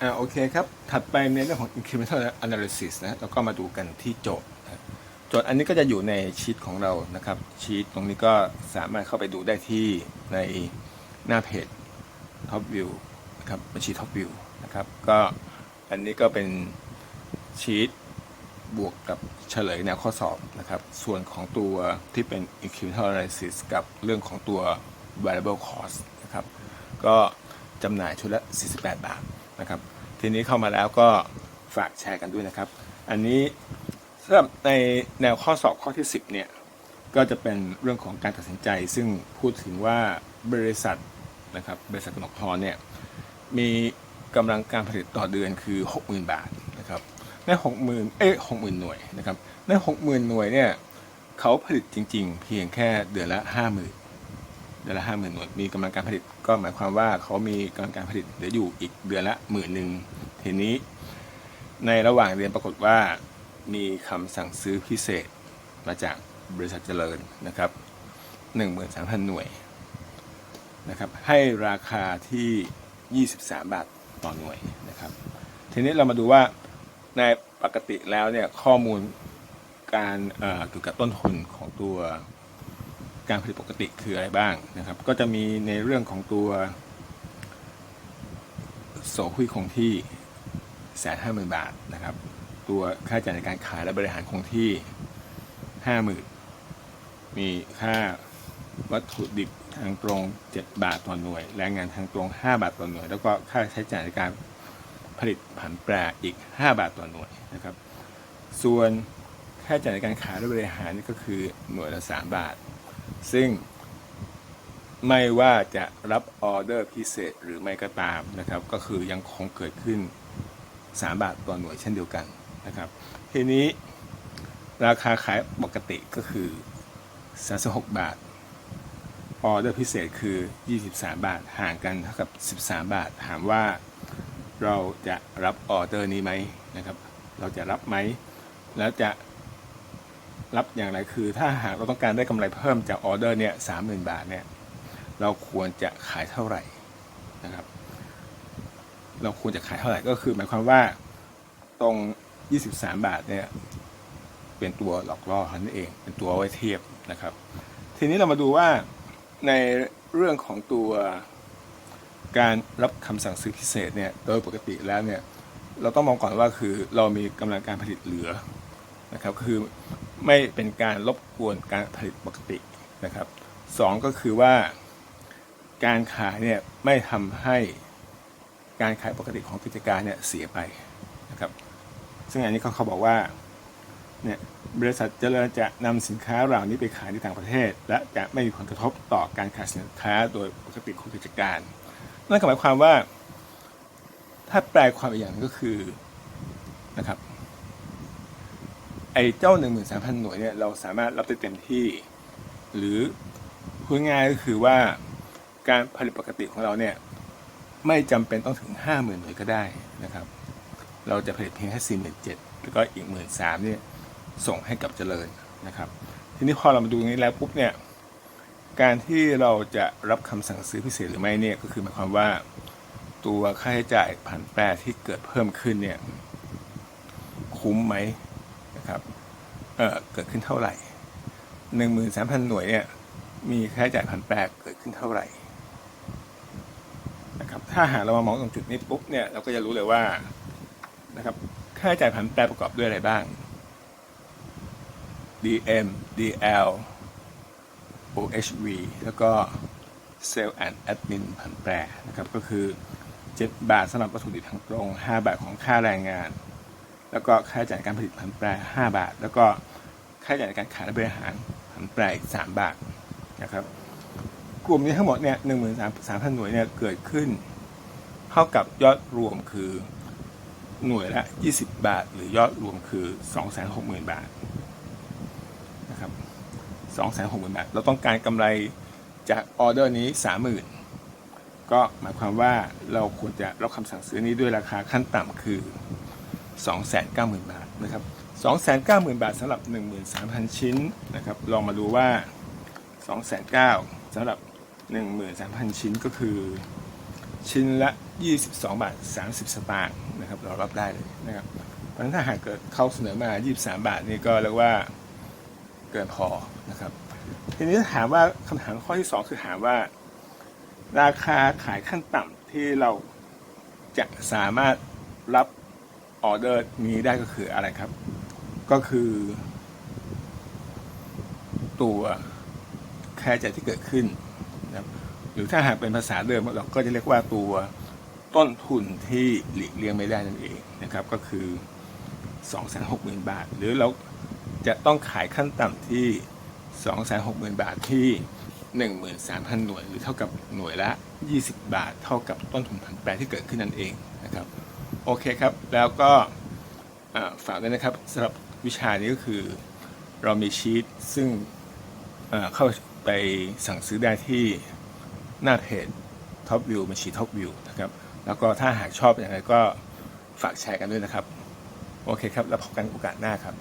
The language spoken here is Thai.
อ่าโอเคครับ ถัดไปในเรื่องของ incremental analysis นะแล้วก็มาดูกันที่โจทย์นะโจทย์อันนี้ก็จะอยู่ในชีตของเรานะครับ ชีตตรงนี้ก็สามารถเข้าไปดูได้ที่ในหน้าเพจ Top View นะครับบัญชี Top View นะครับก็อันนี้ก็เป็นชีตบวกกับเฉลยแนวข้อสอบนะครับ ส่วนของตัวที่เป็น incremental analysis กับเรื่องของตัว variable cost นะครับ ก็จำหน่ายชุดละ 48 บาท นะครับ ทีนี้เข้ามาแล้วก็ฝากแชร์กันด้วยนะครับ อันนี้สำหรับในแนวข้อสอบข้อที่ 10เนี่ยก็จะเป็นเรื่องของการตัดสินใจ ซึ่งพูดถึงว่าบริษัทนะครับบริษัทกนกพรเนี่ยมีกำลังการผลิตต่อเดือนคือ 60,000 บาทนะครับใน60,000เอ้ย60,000 หน่วยนะครับใน60,000 หน่วยเนี่ยเขาผลิตจริง ๆ เพียงแค่เดือนละ 50,000 เดือนละห้าหมื่นหน่วยมีกำลังการผลิตก็หมายความว่าเขามีกำลังการผลิตเหลืออยู่อีกเดือนละหมื่นหนึ่งทีนี้ ในระหว่างเรียนปรากฏว่ามีคำสั่งซื้อพิเศษมาจากบริษัทเจริญนะครับหนึ่งหมื่นสามพันหน่วยนะครับให้ราคาที่ 23 บาทต่อหน่วยนะครับ ทีนี้เรามาดูว่าในปกติแล้วเนี่ยข้อมูลการเกี่ยวกับต้นทุนของตัว การผลิตปกติคืออะไรบ้างนะครับ ก็จะมีในเรื่องของตัวโสหุยคงที่แสนห้าหมื่นบาทนะครับ ตัวค่าจ่ายในการขายและบริหารคงที่ห้าหมื่นมีค่าวัตถุดิบทางตรง 7 บาทต่อหน่วย แรงงานทางตรง 5 บาทต่อหน่วย แล้วก็ค่าใช้จ่ายในการผลิตผันแปรอีก 5 บาทต่อหน่วยนะครับ ส่วนค่าใช้จ่ายในการขายและบริหารก็คือหน่วยละ 3 บาท ซึ่งไม่ว่าจะรับออเดอร์พิเศษหรือไม่ก็ตามนะครับ ก็คือยังคงเกิดขึ้น 3 บาทต่อหน่วยเช่นเดียวกันนะครับ ทีนี้ราคาขายปกติก็คือ 36 บาท ออเดอร์พิเศษคือ 23 บาท ห่างกันเท่ากับ 13 บาท ถามว่าเราจะรับออเดอร์นี้ไหมนะครับ เราจะรับไหม แล้วจะ รับอย่างไรคือ ถ้าหากเราต้องการได้กำไรเพิ่มจากออเดอร์เนี่ยสามหมื่นบาทเนี่ยเราควรจะขายเท่าไหร่นะครับ เราควรจะขายเท่าไหร่ก็คือ หมายความว่าตรง 23 บาทเนี่ยเป็นตัวหลอกล่อนั่นเอง เป็นตัวไว้เทียบนะครับ ทีนี้เรามาดูว่าในเรื่องของตัวการรับคำสั่งซื้อพิเศษเนี่ยโดยปกติแล้วเนี่ยเราต้องมองก่อนว่าคือเรามีกำลังการผลิตเหลือ นะครับคือไม่เป็นการรบกวนการผลิตปกตินะครับสองก็คือว่าการขายเนี่ยไม่ทำให้การขายปกติของกิจการเนี่ยเสียไปนะครับซึ่งอันนี้เขาเขาบอกว่าเนี่ยบริษัทเจริญจะนำสินค้าเหล่านี้ไปขายในต่างประเทศ และจะไม่มีผลกระทบต่อการขายสินค้าโดยปกติของกิจการนั่นหมายความว่า ถ้าแปลความอีกอย่างก็คือนะครับ ไอ้เจ้า 13,000 หน่วยเนี่ยเราสามารถรับได้เต็มที่ หรือพูดง่ายก็คือว่าการผลิตปกติของเราเนี่ยไม่จำเป็นต้องถึง 50,000 หน่วยก็ได้นะครับ เราจะผลิตเพียงแค่ 47,000 แล้วก็อีก 13,000เนี่ยส่งให้กับเจริญนะครับ ทีนี้พอเรามาดูอย่างนี้แล้วปุ๊บเนี่ยการที่เราจะรับคำสั่งซื้อพิเศษหรือไม่เนี่ยก็คือหมายความว่าตัวค่าใช้จ่ายผันแปรที่เกิดเพิ่มขึ้นเนี่ยคุ้มไหม นะครับเเกิดขึ้นเท่าไหร่หนึ่งหมื่นสามพันหน่วยเนี่ยมีค่าใช้จ่ายผันแปรเกิดขึ้นเท่าไหร่นะครับถ้าหากเรามามองตรงจุดนี้ปุ๊บเนี่ยเราก็จะรู้เลยว่านะครับค่าใช้จ่ายผันแปรประกอบด้วยอะไรบ้าง DM DL OHV แล้วก็ Sale and Admin ผันแปรนะครับก็คือ 7 บาทสำหรับวัตถุดิบทางตรง 5 บาทของค่าแรงงาน แล้วก็ค่าใช้จ่ายการผลิตผันแปร5 บาท แล้วก็ค่าใช้จ่ายในการขายและบริหารผันแปรอีก 3 บาทนะครับกลุ่มนี้ทั้งหมดเนี่ยหนึ่งหมื่นสามพันหน่วยเนี่ยเกิดขึ้น เท่ากับยอดรวมคือหน่วยละ 20 บาท หรือยอดรวมคือ 260,000 บาทนะครับ260,000 บาท เราต้องการกำไรจากออเดอร์นี้ 30,000 ก็หมายความว่าเราควรจะรับคำสั่งซื้อนี้ด้วยราคาขั้นต่ำคือ 290,000 บาทนะครับ290,000 บาทสำหรับ 13,000 ชิ้นนะครับลองมาดูว่า290,000สำหรับ 13,000 ชิ้นก็คือ ชิ้นละ 22 บาท 30 สตางค์นะครับเรารับได้เลยนะครับเพราะฉะนั้นถ้าหากเกิดเขาเสนอมา 23 บาทนี่ก็เรียกว่าเกินพอนะครับทีนี้ถามว่าคำถามข้อที่ 2 คือถามว่า ราคาขายขั้นต่ำที่เราจะสามารถรับ ออเดอร์นี้ได้ก็คืออะไรครับ ก็คือ ตัวแค่าใจ่ายที่เกิดขึ้นนะครับหรือถ้าหากเป็นภาษาเดิมเราก็จะเรียกว่าตัวต้นทุนที่หลีกเลี่ยงไม่ได้นั่นเองนะครับ ก็คือ260,000บาท หรือเราจะต้องขายขั้นต่ำที่260,000บาทที่13,000 หน่วย หรือเท่ากับหน่วยละ 20 บาท เท่ากับต้นทุนผันแปรที่เกิดขึ้นนั่นเอง โอเคครับ แล้วก็ฝากด้วยนะครับสำหรับวิชานี้ก็คือเรามีชีตซึ่งเอ่อเข้าไปสั่งซื้อได้ที่หน้าเพจ Top View บัญชี Top View นะครับ แล้วก็ถ้าหากชอบอย่างไรก็ฝากแชร์กันด้วยนะครับ โอเคครับ แล้วพบกันโอกาสหน้าครับ